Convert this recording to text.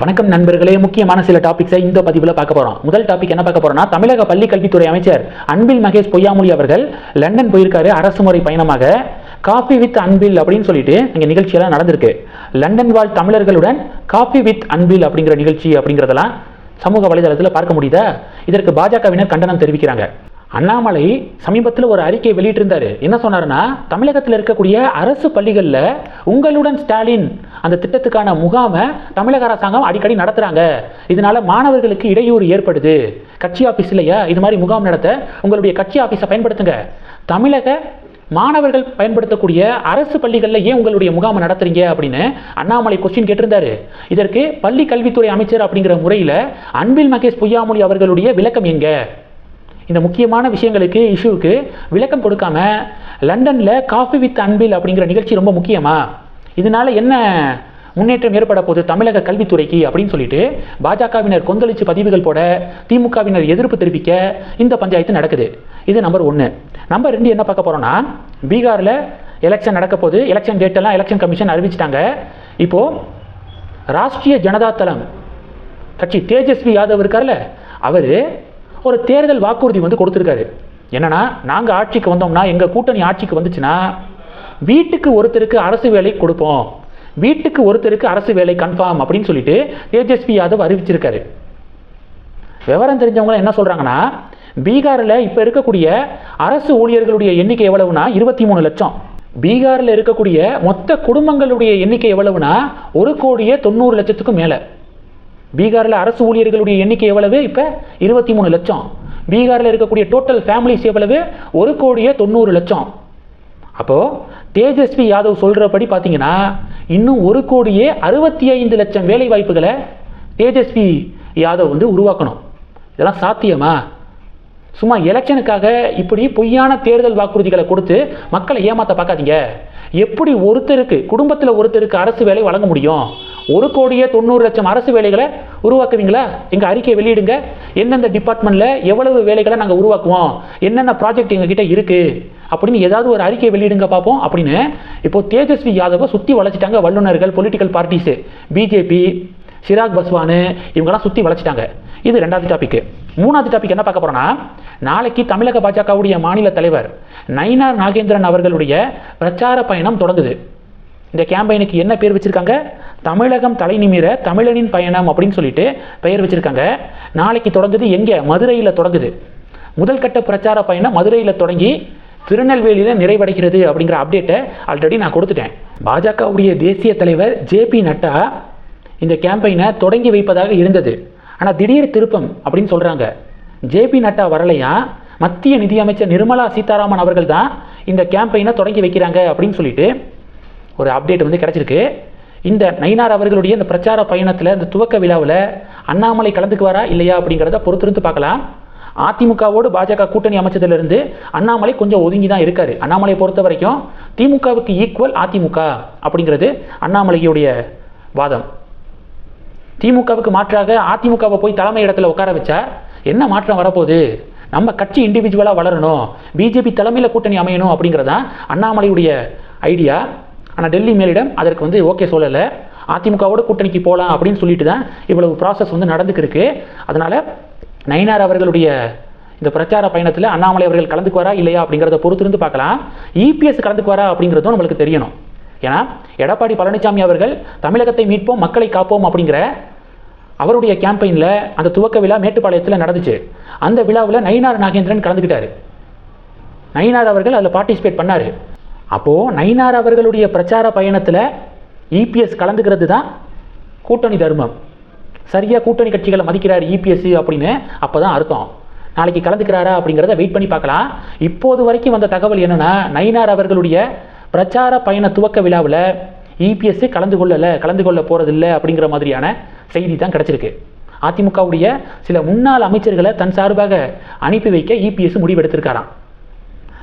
வணக்கம் நண்பர்களே. முக்கியமான சில டாபிக்ஸை இந்த பதிவில் பார்க்க போகிறோம் முதல் டாபிக் என்ன பார்க்க போறோம்னா தமிழக பள்ளி கல்வித்துறை அமைச்சர் அன்பில் மகேஷ் பொய்யாமொழி அவர்கள் லண்டன் போயிருக்காரு அரசு முறை பயணமாக. காஃபி வித் அன்பில் அப்படின்னு சொல்லிட்டு இங்கே நிகழ்ச்சியெல்லாம் நடந்திருக்கு. லண்டன் வாழ் தமிழர்களுடன் காஃபி வித் அன்பில் அப்படிங்கிற நிகழ்ச்சி அப்படிங்கிறதெல்லாம் சமூக வலைதளத்தில் பார்க்க முடியுதா? இதற்கு பாஜகவினர் கண்டனம் தெரிவிக்கிறாங்க. அண்ணாமலை சமீபத்தில் ஒரு அறிக்கை வெளியிட்டிருந்தாரு. என்ன சொன்னாருன்னா தமிழகத்தில் இருக்கக்கூடிய அரசு பள்ளிகளில் உங்களுடன் ஸ்டாலின் அந்த திட்டத்துக்கான முகாமை தமிழக அரசாங்கம் அடிக்கடி நடத்துகிறாங்க இதனால் மாணவர்களுக்கு இடையூறு ஏற்படுது. கட்சி ஆஃபீஸ் இல்லையா? இது மாதிரி முகாம் நடத்த உங்களுடைய கட்சி ஆஃபீஸை பயன்படுத்துங்க. தமிழக மாணவர்கள் பயன்படுத்தக்கூடிய அரசு பள்ளிகளில் ஏன் உங்களுடைய முகாமை நடத்துறீங்க அப்படின்னு அண்ணாமலை கொஸ்டின் கேட்டிருந்தாரு. இதற்கு பள்ளி கல்வித்துறை அமைச்சர் அப்படிங்கிற முறையில் அன்பில் மகேஷ் பொய்யாமொழி அவர்களுடைய விளக்கம் எங்க? இந்த முக்கியமான விஷயங்களுக்கு இஷ்யூவுக்கு விளக்கம் கொடுக்காம லண்டனில் காஃபி வித் அன்பில் அப்படிங்கிற நிகழ்ச்சி ரொம்ப முக்கியமாக இதனால என்ன முன்னேற்றம் ஏற்பட போகுது? தமிழக கல்வித்துறைக்கு அப்படின்னு சொல்லிட்டு பாஜகவினர் கொந்தளிச்சு பதிவுகள் போட திமுகவினர் எதிர்ப்பு தெரிவிக்க இந்த பஞ்சாயத்து நடக்குது. இது நம்பர் ஒன்று நம்பர் ரெண்டு என்ன பார்க்க போகிறோம்னா பீகாரில் எலெக்ஷன் நடக்க போது எலெக்ஷன் டேட்டெல்லாம் எலெக்ஷன் கமிஷன் அறிவிச்சிட்டாங்க. இப்போது ராஷ்ட்ரிய ஜனதா தளம் கட்சி தேஜஸ்வி யாதவ் இருக்கார்ல அவர் ஒரு தேர்தல் வாக்குறுதி வந்து கொடுத்துருக்காரு. என்னன்னா நாங்கள் ஆட்சிக்கு வந்தோம்னா எங்கள் கூட்டணி ஆட்சிக்கு வந்துச்சுன்னா வீட்டுக்கு ஒருத்தருக்கு அரசு வேலை கொடுப்போம். வீட்டுக்கு ஒருத்தருக்கு அரசு வேலை கன்ஃபார்ம் அப்படின்னு சொல்லிட்டு தேஜஸ்வி யாதவ் அறிவிச்சிருக்காரு. விவரம் தெரிஞ்சவங்க என்ன சொல்கிறாங்கன்னா பீகாரில் இப்போ இருக்கக்கூடிய அரசு ஊழியர்களுடைய எண்ணிக்கை எவ்வளவுனா இருபத்தி மூணு லட்சம். பீகாரில் இருக்கக்கூடிய மொத்த குடும்பங்களுடைய எண்ணிக்கை எவ்வளவுனா ஒரு கோடியே தொண்ணூறு லட்சத்துக்கும் மேலே. பீகாரில் அரசு ஊழியர்களுடைய எண்ணிக்கை எவ்வளவு? இப்போ இருபத்தி மூணு லட்சம். பீகாரில் இருக்கக்கூடிய டோட்டல் ஃபேமிலிஸ் எவ்வளவு? ஒரு கோடியே தொண்ணூறு லட்சம். அப்போது தேஜஸ்வி யாதவ் சொல்கிறபடி பார்த்தீங்கன்னா இன்னும் ஒரு கோடியே அறுபத்தி ஐந்து லட்சம் வேலை வாய்ப்புகளை தேஜஸ்வி யாதவ் வந்து உருவாக்கணும். இதெல்லாம் சாத்தியமா? சும்மா எலெக்ஷனுக்காக இப்படி பொய்யான தேர்தல் வாக்குறுதிகளை கொடுத்து மக்களை ஏமாற்ற பார்க்காதீங்க. எப்படி ஒருத்தருக்கு குடும்பத்தில் ஒருத்தருக்கு அரசு வேலை வழங்க முடியும்? ஒரு கோடியே தொண்ணூறு லட்சம் அரசு வேலைகளை உருவாக்குவீங்களா? எங்கள் அறிக்கையை வெளியிடுங்க. எந்தெந்த டிபார்ட்மெண்ட்டில் எவ்வளவு வேலைகளை நாங்கள் உருவாக்குவோம்? என்னென்ன ப்ராஜெக்ட் எங்ககிட்ட இருக்குது அப்படின்னு ஏதாவது ஒரு அறிக்கை வெளியிடுங்க பார்ப்போம் அப்படின்னு இப்போ தேஜஸ்வி யாதவை சுற்றி வளைச்சிட்டாங்க வல்லுநர்கள் political parties BJP Chirag Paswan இவங்கெல்லாம் சுற்றி வளைச்சிட்டாங்க இது ரெண்டாவது டாபிக் மூணாவது டாபிக் என்ன பார்க்க போகிறோன்னா நாளைக்கு தமிழக பாஜகவுடைய மாநில தலைவர் நயினார் நாகேந்திரன் அவர்களுடைய பிரச்சார பயணம் தொடங்குது. இந்த கேம்பெயினுக்கு என்ன பேர் வச்சிருக்காங்க? தமிழகம் தலை நிமிர தமிழனின் பயணம் அப்படின்னு சொல்லிட்டு பெயர் வச்சிருக்காங்க. நாளைக்கு தொடங்குது எங்கே? மதுரையில் தொடங்குது. முதல் கட்ட பிரச்சார பயணம் மதுரையில் தொடங்கி திருநெல்வேலியில் நிறைவடைகிறது அப்படிங்கிற அப்டேட்டை ஆல்ரெடி நான் கொடுத்துட்டேன். பாஜகவுடைய தேசிய தலைவர் ஜேபி நட்டா இந்த கேம்பெயினை தொடங்கி வைப்பதாக இருந்தது. ஆனால் திடீர் திருப்பம் அப்படின்னு சொல்கிறாங்க ஜேபி நட்டா வரலையா? மத்திய நிதியமைச்சர் நிர்மலா சீதாராமன் அவர்கள் தான் இந்த கேம்பெயினை தொடங்கி வைக்கிறாங்க அப்படின்னு சொல்லிட்டு ஒரு அப்டேட் வந்து கிடச்சிருக்கு. இந்த நயினார் அவர்களுடைய இந்த பிரச்சார பயணத்தில் இந்த துவக்க விழாவில் அண்ணாமலை கலந்துக்குவாரா இல்லையா அப்படிங்கிறத பொறுத்திருந்து பார்க்கலாம். அதிமுகவோடு பாஜக கூட்டணி அமைச்சதிலிருந்து அண்ணாமலை கொஞ்சம் ஒதுங்கி தான் இருக்காரு. அண்ணாமலை பொறுத்த வரைக்கும் திமுகவுக்கு ஈக்குவல் அதிமுக அப்படிங்கிறது அண்ணாமலையுடைய வாதம். திமுகவுக்கு மாற்றாக அதிமுகவை போய் தலைமை இடத்துல உட்கார வச்சா என்ன மாற்றம் வரப்போகுது? நம்ம கட்சி இண்டிவிஜுவலாக வளரணும். பிஜேபி தலைமையில் கூட்டணி அமையணும் அப்படிங்கிறதான் அண்ணாமலையுடைய ஐடியா ஆனால் டெல்லி மேலிடம் அதற்கு வந்து ஓகே சொல்லலை. அதிமுகவோட கூட்டணிக்கு போகலாம் அப்படின்னு சொல்லிட்டு தான் இவ்வளவு ப்ராசஸ் வந்து நடந்துக்கிருக்கு அதனால் நயினார் அவர்களுடைய இந்த பிரச்சார பயணத்தில் அண்ணாமலை அவர்கள் கலந்துக்குவாரா இல்லையா அப்படிங்கிறத பொறுத்திருந்து பார்க்கலாம். இபிஎஸ் கலந்துக்குவாரா அப்படிங்கிறதும் நம்மளுக்கு தெரியணும். ஏன்னா எடப்பாடி பழனிசாமி அவர்கள் தமிழகத்தை மீட்போம் மக்களை காப்போம் அப்படிங்கிற அவருடைய கேம்பெயினில் அந்த துவக்க விழா மேட்டுப்பாளையத்தில் நடந்துச்சு. அந்த விழாவில் நயினார் நாகேந்திரன் கலந்துக்கிட்டார். நயினார் அவர்கள் அதில் பார்ட்டிசிபேட் பண்ணார். அப்போது நயினார் அவர்களுடைய பிரச்சார பயணத்தில் இபிஎஸ் கலந்துக்கிறது தான் கூட்டணி தர்மம். சரியாக கூட்டணி கட்சிகளை மதிக்கிறார் இபிஎஸ் அப்படின்னு அப்போ தான் அர்த்தம். நாளைக்கு கலந்துக்கிறாரா அப்படிங்கிறத வெயிட் பண்ணி பார்க்கலாம். இப்போது வரைக்கும் வந்த தகவல் என்னென்னா நயினார் அவர்களுடைய பிரச்சார பயண துவக்க விழாவில் இபிஎஸ்சி கலந்து கொள்ளலை கலந்து கொள்ள போகிறதில்ல அப்படிங்கிற மாதிரியான செய்தி தான் கிடச்சிருக்கு. அதிமுகவுடைய சில முன்னாள் அமைச்சர்களை தன் சார்பாக அனுப்பி வைக்க இபிஎஸ் முடிவெடுத்திருக்காராம்